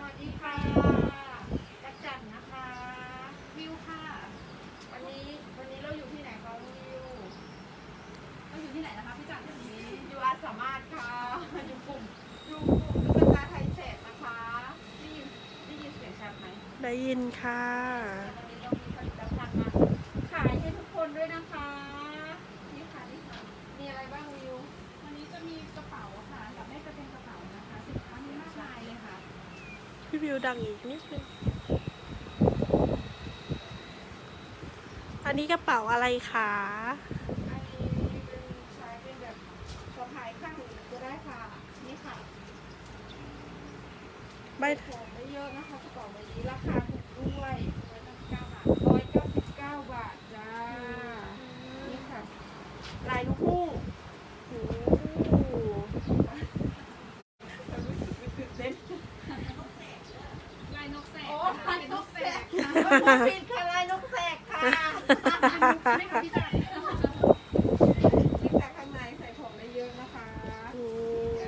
วัสดีค่ะจักรจันทร์นะคะ วิวค่ะ วันนี้วันนี้เราอยู่ที่ไหนคะวิว เราอยู่ที่ไหนนะคะพี่จันทร์วันนี้อยู่อาจสามารถค่ะ อยู่กลุ่มอยู่กลุ่มตุ๊กตาไทยเศษนะคะได้ยินได้ยินเสียงชัดไหมได้ยินค่ะ วันนี้เรามีผลิตภัณฑ์มาขายให้ทุกคนด้วยนะคะ นี่ค่ะนี่ค่ะ มีอะไรบ้างวิว วันนี้จะมีกระเป๋าค่ะอันดับแรกจะเป็นกระเป๋านะคะสินค้ามีมากมายเลยค่ะ พี่วิวดังอีกนิดนึงอันนี้กระเป๋าอะไรคะอันนี้เป็นใช้เป็นแบบสะพายข้างหนึ่งก็ได้ค่ะ นี่ค่ะไม่ของไม่เยอะนะคะกระเป๋าใบนี้ราคาถูกด้วยร้อยเก้าสิบเก้าบาทจ้า นี่ค่ะ ลายลูกคู่โอ้ ตื่นเต้น ลายนกแสก โอ้ นะคะ ลายนกแสก เป็ นค่ะผิดค่ะลายนกแสกค่ะ ไม่ค่ะพี่จันทร์ นี่แต่ข้างในใส่ของได้เยอะนะคะ โอ้ เ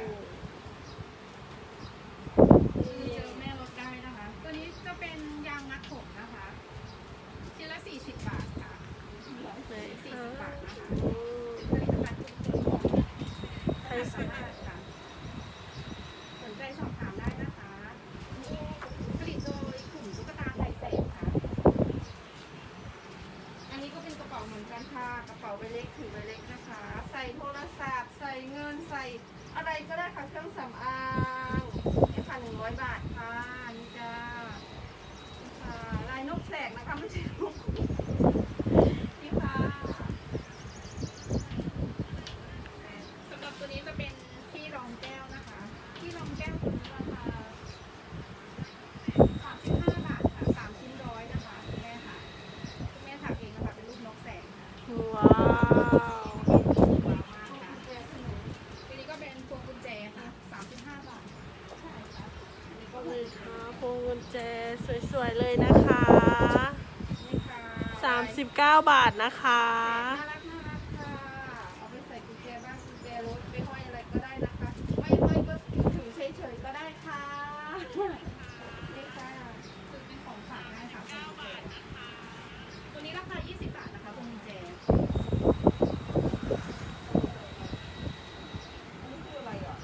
จอแม่รถได้นะคะ ตัวนี้จะเป็นยางมัดผมนะคะชิ้นละ40 บาทค่ะ เลย 40 ค่ะ บาทนะคะ โอ้ ผลิตภัณฑ์ทุกตัวของ ไท ไท ย ย เศ สา ษ มารถค่ะสนใจสอบถามได้นะคะผลิตโดยกลุ่มตุ๊กตาไทยแสนค่ะ อันนี้ก็เป็นกระเป๋าเหมือนกันค่ะ กระเป๋าใบเล็กถือใบเล็กนะคะ ใส่โทรศัพท์ ใส่เงิน ใส่อะไรก็ได้ค่ะเครื่องสำอางนี่ค่ะหนึ่งร้อยบาทค่ะนี่จ้าค่ะลายนกแสกนะคะไม่ใช่นกนี่ค่ะ สำหรับตัวนี้จะเป็นที่รองแก้วนะคะ ที่รองแก้วตัวนี้ราคา35 บาทค่ะ3ชิ้นร้อยนะคะคุณแม่ค่ะคุณแม่ถักเองนะคะเป็นรูปนกแสกค่ะ ว้าว ว้าวมากค่ะตัวนี้ก็เป็นพวงกุญแจค่ะ35 บาทใช่ค่ะอันนี้ก็ นี่ค่ะ พวงกุญแจสวยๆเลยนะคะนี่ค่ะ39 บาทนะคะน่ารักน่ารักค่ะ เอาไปใส่กุญแจบ้านกุญแจรถไปห้อยอะไรก็ได้นะคะ ไม่ห้อยก็ถือเฉยๆก็ได้ค่ะ นี่ค่ะ คือเป็นของฝากได้ค่ะพวงกุญแจตัวนี้ราคา 20 บาทนะคะพวงกุญแจ อันนี้คืออะไรอะ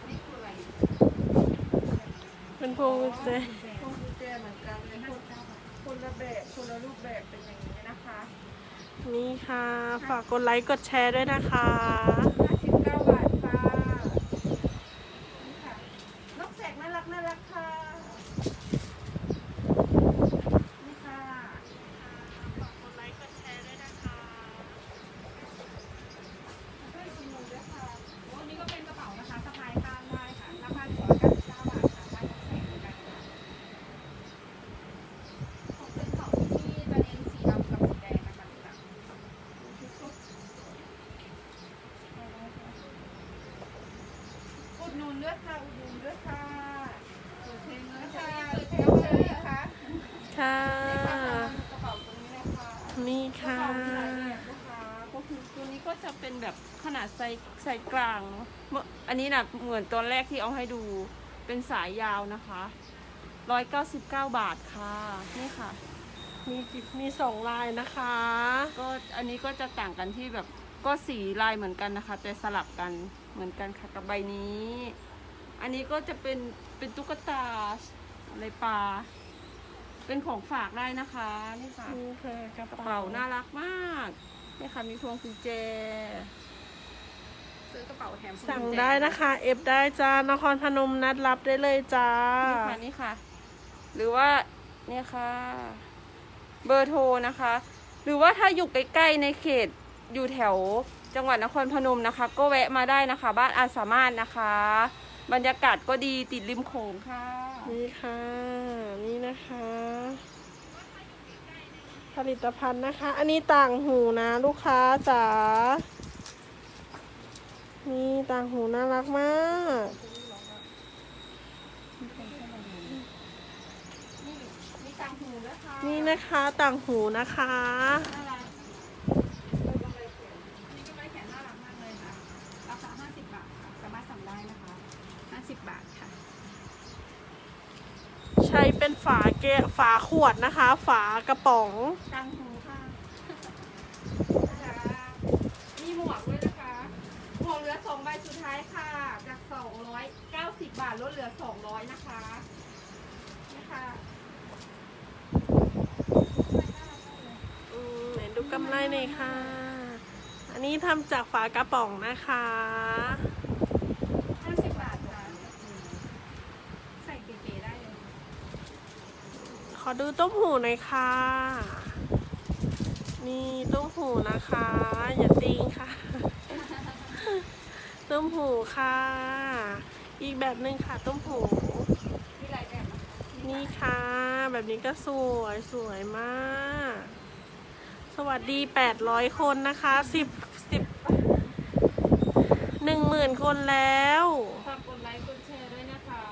อันนี้คืออะไร เป็น พวงกุญแจพวงกุญแจเหมือนกันเลยคนคนละแบบคนละรูปแบบเป็นอย่างนี้นะคะ นี่ค่ะ ฝากกดไลค์กดแชร์ด้วยนะคะ59บาทค่ะนี่ค่ะ นกแสกน่ารักน่ารักค่ะ นี่ค่ะ ฝากกดไลค์กดแชร์ด้วยนะคะ ให้ชิมหนูด้วยค่ะ โอ้อันนี้ก็เป็นกระเป๋านะคะสะพายข้างได้ค่ะ ราคา199บาทค่ะได้ทั้งแสนเหมือนกันค่ะของเป็นของที่จะเน้นสีดำกับสีแดงนะคะพี่ตั๊ก อุด หนุนด้วยค่ะอุดหนุนด้วยค่ะเปิดเพลงเลยค่ะค่ะเปิดเทปเลยค่ะค่ะ กระเป๋าตัวนี้นะคะนี่กระค่ะ เป๋ามีหลายแบบนะคะก็คือตัวนี้ก็จะเป็นแบบขนาดไซส์ไซส์กลางเนอะเมื่ออันนี้นะเหมือนตอนแรกที่เอาให้ดูเป็นสายยาวนะคะร้อยเก้าสิบเก้าบาทค่ะ นี่ค่ะ มีมีสองลายนะคะ ก็อันนี้ก็จะต่างกันที่แบบก็สีลายเหมือนกันนะคะ แต่สลับกัน เหมือนกันค่ะกับใบนี้ อันนี้ก็จะเป็นเป็นตุ๊กตาอะไรปลา เป็นของฝากได้นะคะนี่ค่ะนี่ค่ะกระกระเป๋าเป๋าน่ารักมากนี่ค่ะมีพวงกุญแจซื้อกระเป๋าแถมพวงสั่งกุญแจได้นะคะ เอฟได้จ้านครพนมนัดรับได้เลยจ้า นี่ค่ะนี่ค่ะ หรือว่าเนี่ยค่ะ เบอร์โทรนะคะ หรือว่าถ้าอยู่ใกล้ๆในเขตอยู่แถว จังหวัดนครพนมนะคะ ก็แวะมาได้นะคะ บ้านอาสามารถนะคะ บรรยากาศก็ดีติดริมโขงค่ะ นี่ค่ะ นี่นะคะ ผลิตภัณฑ์นะคะ อันนี้ต่างหูนะลูกค้าจ๋านี่ต่างหูน่ารักมากนี่มีต่างหูนะคะนี่นะคะต่างหูนะคะ น่ารัก อันนี้ก็ไม้แขนน่ารักมากเลยค่ะ ราคา 50 บาทค่ะ สามารถสั่งได้นะคะ 50 บาทค่ะ เป็น ฝาเกะฝาขวดนะคะ ฝากระป๋องตังหูค่ะนะคะมีหมวกด้วยนะคะ หมวกเหลือสองใบสุดท้ายค่ะ จากสองร้อยเก้าสิบบาทลดเหลือสองร้อยนะคะนะคะอืมไหนดูกำไรหน่อยค่ะ อันนี้ทำจากฝากระป๋องนะคะ ห้าสิบบาทค่ะใส่เก๋ๆได้เลย ข อดูต้มหูหน่อยค่ะ นี่ต้มหูนะคะ อย่าติงค่ะ ต้มหูค่ะ อีกแบบหนึ่งค่ะต้มหูนี่ค่ะ แบบนี้ก็สวยสวยมาก สวัสดี 800 คนนะคะ 10 10 10,000 คนแล้ว ฝากกดไลค์กดแชร์ด้วยนะคะ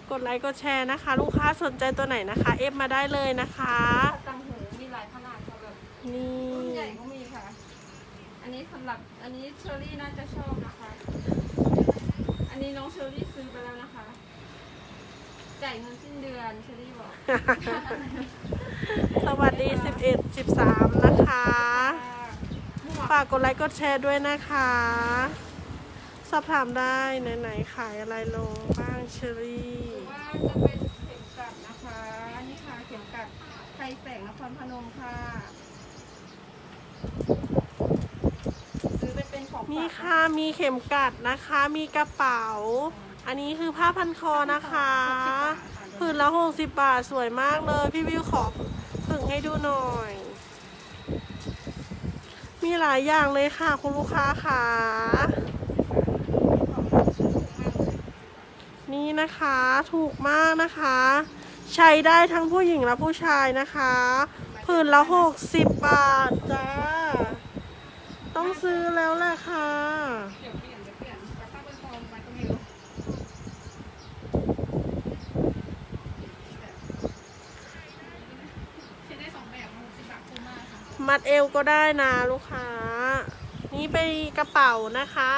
ก ดไลค์กดแชร์นะคะ ลูกค้าสนใจตัวไหนนะคะ เอฟมาได้เลยนะคะ ตังหูมีหลายขนาดค่ะแบบนี่ รุ่นใหญ่ก็มีค่ะ อันนี้สำหรับอันนี้เชอรี่น่าจะชอบนะคะ อันนี้น้องเชอรี่ซื้อไปแล้วนะคะจ่ายเงินสิ้นเดือนเชอรี่บอก สวัสดี 11 13 นะคะ หมวกฝากกดไลค์กดแชร์ด้วยนะคะ สอบถามได้ไหนๆขายอะไรลงบ้างเชอรี่หรือว่า จะเป็นเข็มกลัดนะคะ นี่ค่ะเข็มกลัดไทยแสงนครพนมค่ะ ซื้อไปเป็นของฝากมีค่ะมีเข็มกัดนะคะ มีกระเป๋า อันนี้คือผ้าพันคอนะคะผืนละ60บาทสวยมากเลย พี่วิวขอผึ่งให้ดูหน่อย มีหลายอย่างเลยค่ะคุณลูกค้าค่ะ นี่นะคะถูกมากนะคะ ใช้ได้ทั้งผู้หญิงและผู้ชายนะคะผืนละ60บบาทจ้า ต้องซื้อแล้วแหละค่ะเดี๋ยวเปลี่ยนเดี๋ยวเปลี่ยนแต่ถ้าเป็นฟองไปก็ไม่รู้ใช้ได้สองแบบหกสิบบาทคุ้มมากค่ะมัดเอวก็ได้นะลูกค้า นี่เป็นกระเป๋านะคะ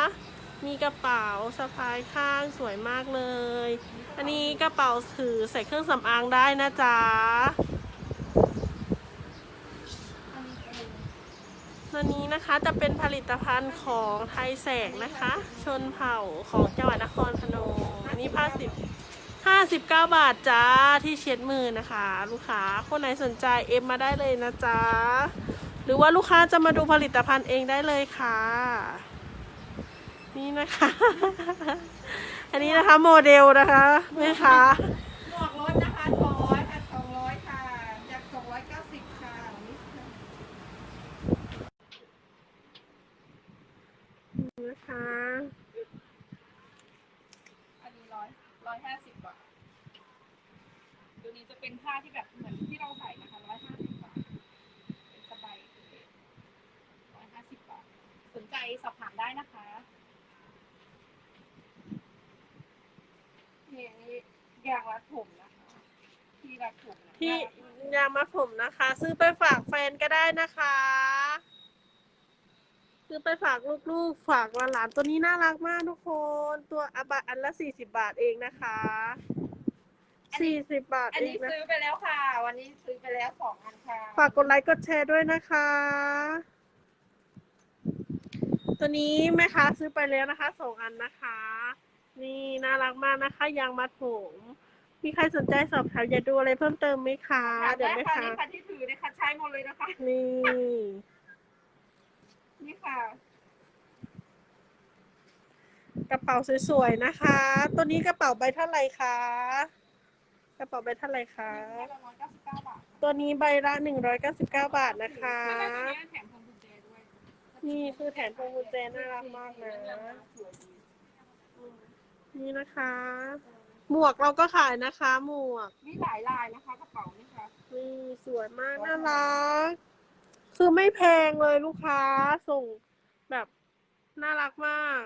มีกระเป๋าสะพายข้างสวยมากเลย อันนี้กระเป๋าถือใส่เครื่องสำอางได้นะจ๊ะตัวนี้นะคะจะเป็นผลิตภัณฑ์ของไทยแสงนะคะ ชนเผ่าของจังหวัดนครพนม อันนี้ผ้าสิบห้าสิบเก้าบาทจ้าที่เช็ดมือนะคะ ลูกค้าคนไหนสนใจเอ็มมาได้เลยนะจ๊ะหรือว่าลูกค้าจะมาดูผลิตภัณฑ์เองได้เลยค่ะ นี่นะคะ อันนี้นะคะโมเดลนะคะแม่ค้า หมวกลดนะคะสองร้อยค่ะสองร้อยค่ะ จากสองร้อยเก้าสิบค่ะนี่ค่ะ นะคะ อันนี้ร้อยร้อยห้าสิบบาทตัวนี้จะเป็นผ้าที่แบบเหมือนที่เราใส่นะคะร้อยห้าสิบบาท เป็นสบายร้อยห้าสิบบาท สนใจสอบถามได้นะคะ นี่อันนี้ยางรัดผมนะคะ ที่รัดผมนะที่ยางมัดผมนะคะ ซื้อไปฝากแฟนก็ได้นะคะ ซื้อไปฝากลูกๆ ฝากหลานๆตัวนี้น่ารักมากทุกคน ตัวอบะอันละสี่สิบาทเองนะคะสี่สิบบาทอันเอนี้งนะซื้อไปแล้วค่ะ วันนี้ซื้อไปแล้วสองอันค่ะฝากกดไลค์กดแชร์ด้วยนะคะ ตัวนี้แม่ค้าซื้อไปแล้วนะคะสองอันนะคะ นี่น่ารักมากนะคะยางมัดผม มีใครสนใจสอบถามอยากดูอะไรเพิ่มเติมไหมคะ เดี๋ยวได้แม่ค่ะค้านี่ค่ะที่ถือเนี่ยค่ะใช้หมดเลยนะคะ นี่ นี่ค่ะ กระเป๋าสวยๆนะคะ ตัวนี้กระเป๋าใบเท่าไหร่คะ กระเป๋าใบเท่าไหร่คะแค่ละร้อยเก้าสิบเก้าบาทตัวนี้ใบละหนึ่งร้อยเก้าสิบเก้าบาทนะคะ แล้วตัวนี้แถมพวงกุญแจด้วยนี่คือแถมพวงกุญแจน่ารักมากนะนี่นะคะ หมวกเราก็ขายนะคะ หมวก มีหลายลายนะคะกระเป๋านี่ค่ะนี่สวยมากน่ารัก คือไม่แพงเลยลูกค้าส่งแบบน่ารักมาก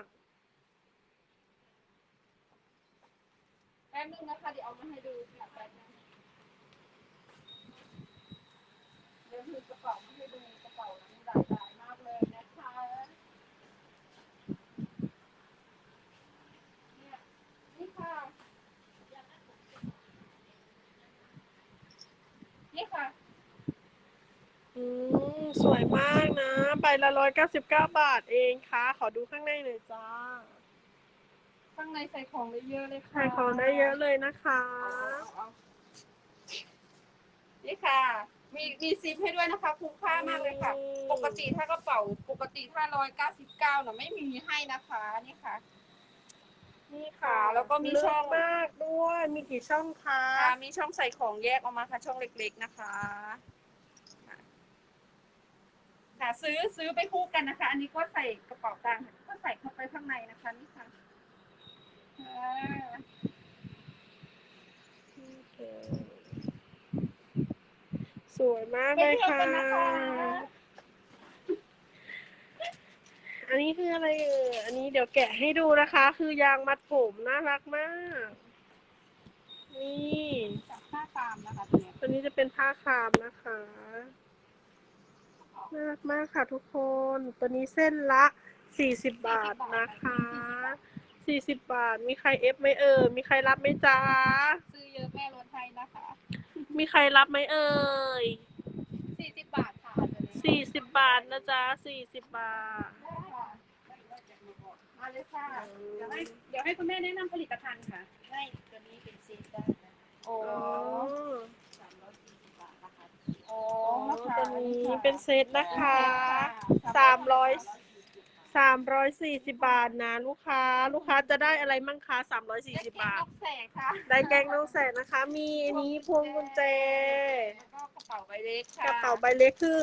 แป๊บนึงนะคะเดี๋ยวเอามาให้ดูค่ะแป๊บนึงเดี๋ยวคือกระเป๋ามาให้ดูกระเป๋านั้นหลายลายมากเลยนะคะเนี่ยนี่ค่ะ ละร้อยเก้าสิบเก้าบาทเองค่ะ ขอดูข้างในหน่อยจ้า ข้างในใส่ของได้เยอะเลยค่ะขายของได้เยอะเลยนะคะนี่ค่ะ มีมีซิปให้ด้วยนะคะ คุ้มค่ามากเลยค่ะปกติถ้ากระเป๋าปกติถ้าร้อยเก้าสิบเก้าน่ะไม่มีให้นะคะนี่ค่ะ นี่ค่ะ แล้วก็มีช่องลึกมากด้วย มีกี่ช่องคะค่ะมีช่องใส่ของแยกออกมาค่ะช่องเล็ก ๆนะคะค่ะ ค่ะ ซื้อซื้อไปคู่กันนะคะ อันนี้ก็ใส่กระเป๋าตังค์ก็ใส่เข้าไปข้างในนะคะนี่ค่ะอ่าโอเคสวยมากไปเลยเที่ยวค่ะกันนะคะอันนี้คืออะไรเอ่ย อันนี้เดี๋ยวแกะให้ดูนะคะ คือยางมัดผมน่ารักมาก นี่จากผ้าตามนะคะตัวเนี้ยตัวนี้จะเป็นผ้าครามนะคะ น่ารักมากค่ะทุกคน ตัวนี้เส้นละ40บาทนะคะ40บาท มีใครเอฟไหมเอ่ยมีใครรับไหมจ๊ะซื้อเยอะแม่ลดให้นะคะ มีใครรับไหมเอ่ยสี่สิบบาทค่ะตัวนี้40บาทนะจ๊ะ40บาท มาเลยค่ะเดี๋ยวให้เดี๋ยวให้คุณแม่แนะนำผลิตภัณฑ์ค่ะ ให้ตัวนี้เป็นซีดได้นะโอ้ อ๋อ สามร้อยสี่สิบบาทนะคะ โอ้ อ๋อ นะคะตัวนี้เป็นเซตนะคะสามร้อยสามร้อยสี่สิบบาทนะลูกค้า ลูกค้าจะได้อะไรมั่งคะสามร้อยสี่สิบบาทนกแสกค่ะได้แกงน้องแสนนะคะ มีอันนี้พวงกุญแจ แล้วก็กระเป๋าใบเล็กค่ะกระเป๋าใบเล็กคือ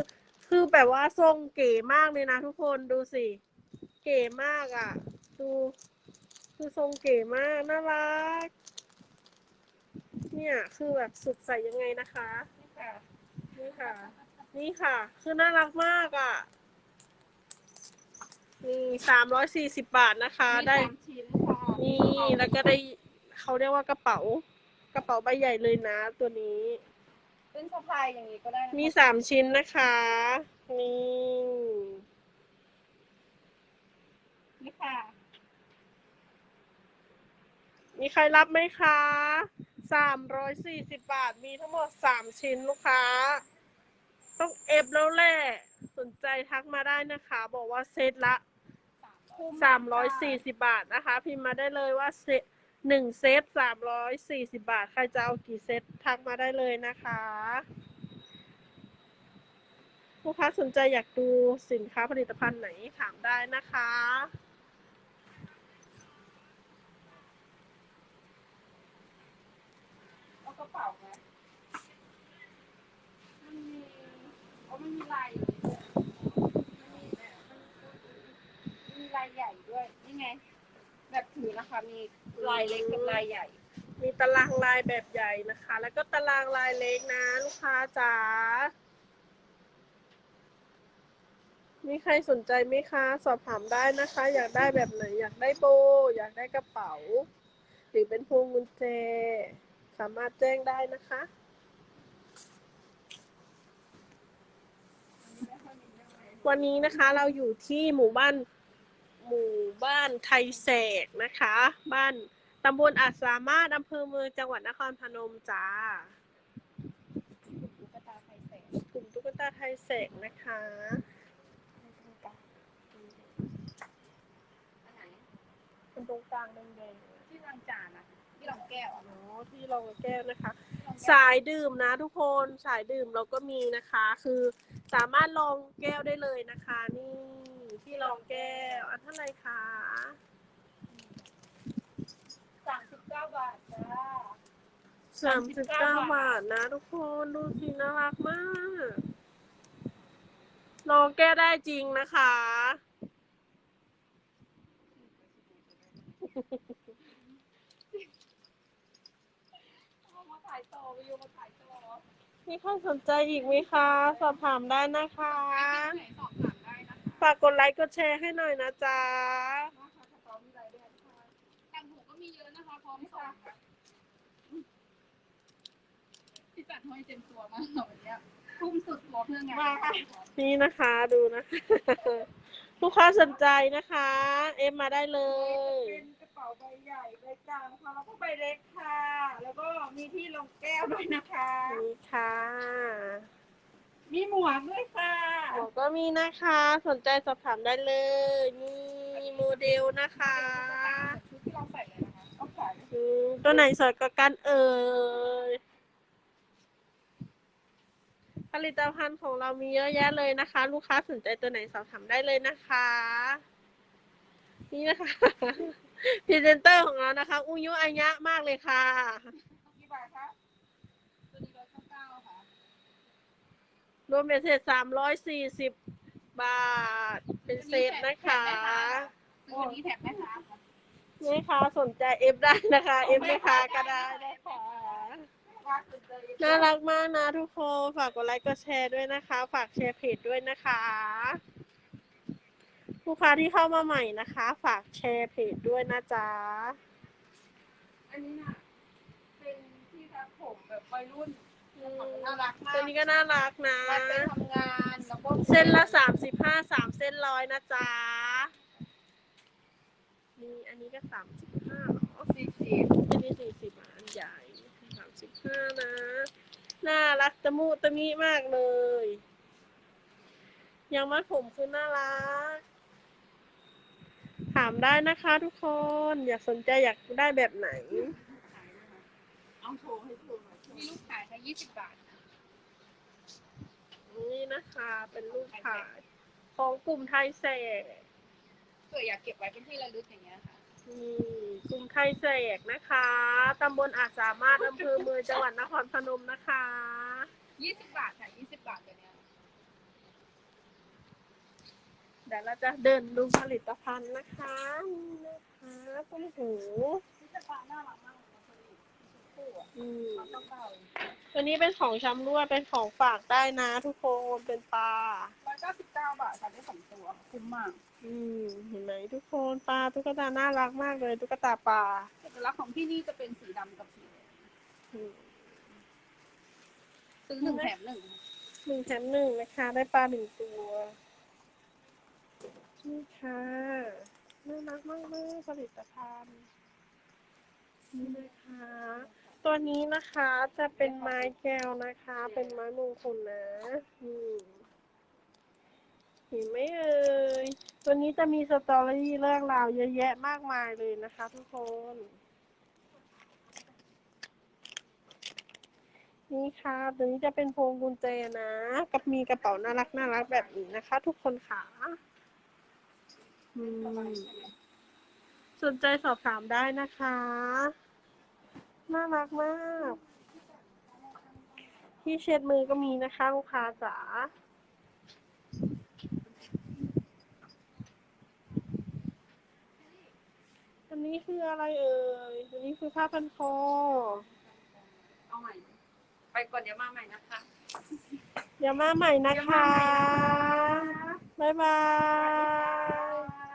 คือแบบว่าทรงเก๋มากเลยนะทุกคนดูสิ เก๋มากอะ ดูคือทรงเก๋มากน่ารัก เนี่ยคือแบบสุดใส่ยังไงนะคะ นี่ค่ะ นี่ค่ะ นี่ค่ะ คือน่ารักมากอะ นี่สามร้อยสี่สิบบาทนะคะมีได้สามชิ้นค่ะนี่แล้วก็ได้เขาเรียกว่ากระเป๋า กระเป๋าใบใหญ่เลยนะ ตัวนี้เป็นสะพายอย่างนี้ก็ได้นะคะมีสามชิ้นนะคะนี่นี่ค่ะ มีใครรับไหมคะสามร้อยสี่สิบบาท มีทั้งหมดสามชิ้นลูกค้า ต้องเอฟแล้วแหละสนใจทักมาได้นะคะ บอกว่าเซตละสามร้อยสี่สิบาทนะคะ พิมพ์มาได้เลยว่าเซตหนึ่งเซตสามร้อยสี่สิบาท ใครจะเอากี่เซตทักมาได้เลยนะคะลูกค้าสนใจอยากดูสินค้าผลิตภัณฑ์ไหนถามได้นะคะ เอากระเป๋าไหมมันมี โอ้มันมีลายอยู่ด้วยมันมีแบบมันมันมีลายใหญ่ด้วย นี่ไง แบบถือนะคะ มีลายเล็กกับลายใหญ่ มีตารางลายแบบใหญ่นะคะ แล้วก็ตารางลายเล็กนะ ลูกค้าจ๋า มีใครสนใจไหมคะ สอบถามได้นะคะ อยากได้แบบไหน อยากได้โบ อยากได้กระเป๋า หรือเป็นพวงกุญแจ สามารถแจ้งได้นะคะ วันนี้นะคะ เราอยู่ที่หมู่บ้านหมู่บ้านไทยแสกนะคะ บ้านตำบลอาจสามารถอำเภอเมืองจังหวัดนครพนมจ้าตุ๊กตาไทยแสงกลุ่มตุ๊กตาไทยแสกนะคะอันไหนเป็นตรงกลางแดงที่ลังจานอะที่ลองแก้วอะๆเนาะที่รองแก้วนะคะที่รองแก้ว สายดื่มนะทุกคนสายดื่มเราก็มีนะคะ คือสามารถลองแก้วได้เลยนะคะ นี่ที่รองแก้ว อันเท่าไหร่คะสามสิบเก้าบาทจ้าสามสิบเก้าบาทนะทุกคนดูสิน่ารักมากลองแก้วได้จริงนะคะ เอามาถ่ายต่อวิวมาถ่ายต่อ มีใครสนใจอีกไหมคะสอบถามได้นะคะไหนสอบถามได้นะคะ ฝากกดไลค์กดแชร์ให้หน่อยนะจ๊ะนะคะกระเป๋ามีลายด้วยค่ะต่างหูก็มีเยอะนะคะพร้อมส่งค่ะที่จัดห้อยเต็มตัวมากวันเนี้ยทุ่มสุดตัวเพื่องานมาค่ะนี่นะคะดูนะลูกค้าสนใจนะคะ เอฟมาได้เลย เป็นกระเป๋าใบใหญ่ ใบกลางค่ะแล้วก็ใบเล็กค่ะแล้วก็ มีที่รองแก้วด้วยนะคะ นี่ค่ะมีหมวกด้วยค่ะ หมวกก็มีนะคะ สนใจสอบถามได้เลย นี่โมเดลนะคะชุดที่เราใส่เลยนะคะต้องใส่อืมตัวไหนสวยกว่ากันเอ่ย ผลิตภัณฑ์ของเรามีเยอะแยะเลยนะคะ ลูกค้าสนใจตัวไหนสอบถามได้เลยนะคะ นี่นะคะพรีเซนเตอร์ของเรานะคะอุยุอัยะมากเลยค่ะกี่ บาทคะตัวนี้ร้อยเก้าเก้าค่ะ รวมเป็นเศษสามร้อยสี่สิบบาท เป็นเซตนะคะซื้อวันนี้แถมไหมคะนี่ค่ะสนใจเอฟได้นะคะ เอฟไม่ค้าก็ได้นะคะว่าสนใจน่ารักมากนะทุกคน ฝากกดไลค์กดแชร์ด้วยนะคะ ฝากแชร์เพจด้วยนะคะลูกค้าที่เข้ามาใหม่นะคะ ฝากแชร์เพจด้วยนะจ๊ะอันนี้น่ะเป็นที่ทับผมแบบ วัยรุ่นน่ารักมากตัวนี้ก็น่ารักนะ มันไปทำงานแล้วก็เส้นละสามสิบห้าสามเส้นร้อยนะจ๊ะนี่อันนี้ก็สามสิบห้าหรอสี่สิบอันนี้สี่สิบอันใหญ่สามสิบห้านะ น่ารักตะมุตะมิมากเลย ยังมัดผมคือน่ารัก ถามได้นะคะทุกคน อยากสนใจอยากได้แบบไหน เอาโชว์ให้ดูหน่อย มีลูกขายแค่ยี่สิบบาทนะนี่นะคะเป็นรูปถ่าย ของกลุ่มไทยแสกเผื่ออยากเก็บไว้เป็นที่ระลึกอย่างเงี้ยค่ะ นี่กลุ่มไทยแสกนะคะตำบลอาจสามารถอำเภอเมืองจังหวัดนครพนมนะคะยี่สิบบาทค่ะยี่สิบบาทตัวเนี้ยเดี๋ยวเราจะเดินดูผลิตภัณฑ์นะคะนี่นะคะต้มหู นี่จะปลาน่ารักมากเลยนะคนนี้ คู่อะอืมมันต้องเก่าตัวนี้เป็นของชำร่วยเป็นของฝากได้นะทุกคนเป็นปลา ร้อยเก้าสิบเก้าบาทค่ะได้สองตัวคุ้มมากอืมเห็นไหมทุกคนปลาตุ๊กตาน่ารักมากเลย ตุ๊กตาปลาเอกลักษณ์ของที่นี่จะเป็นสีดำกับสีแดงอืมซื้อหนึ่งแถมหนึ่งหนึ่งแถมหนึ่งนะคะ ได้ปลาหนึ่งตัวนี่ค่ะน่ารักมากเลยผลิตภัณฑ์นี่นะคะ ตัวนี้นะคะจะเป็นไม้แก้วนะคะ เป็นไม้มงคลนะนี่เห็นไหมเอ่ยตัวนี้จะมีสตอรี่เรื่องราวเยอะแยะมากมายเลยนะคะทุกคน นี่ค่ะ ตัวนี้จะเป็นพวงกุญแจนะ กับมีกระเป๋าน่ารักน่ารักแบบนี้นะคะ ทุกคนค่ะอืมสนใจสอบถามได้นะคะ น่ารักมาก ที่เช็ดมือก็มีนะคะลูกค้าจ๋าอันนี้คืออะไรเอ่ย อันนี้คือผ้าพันคอ เอาใหม่ ไปก่อนเดี๋ยวมาใหม่นะคะ เดี๋ยวมาใหม่นะคะเดี๋ยวมาใหม่นะคะบ๊ายบาย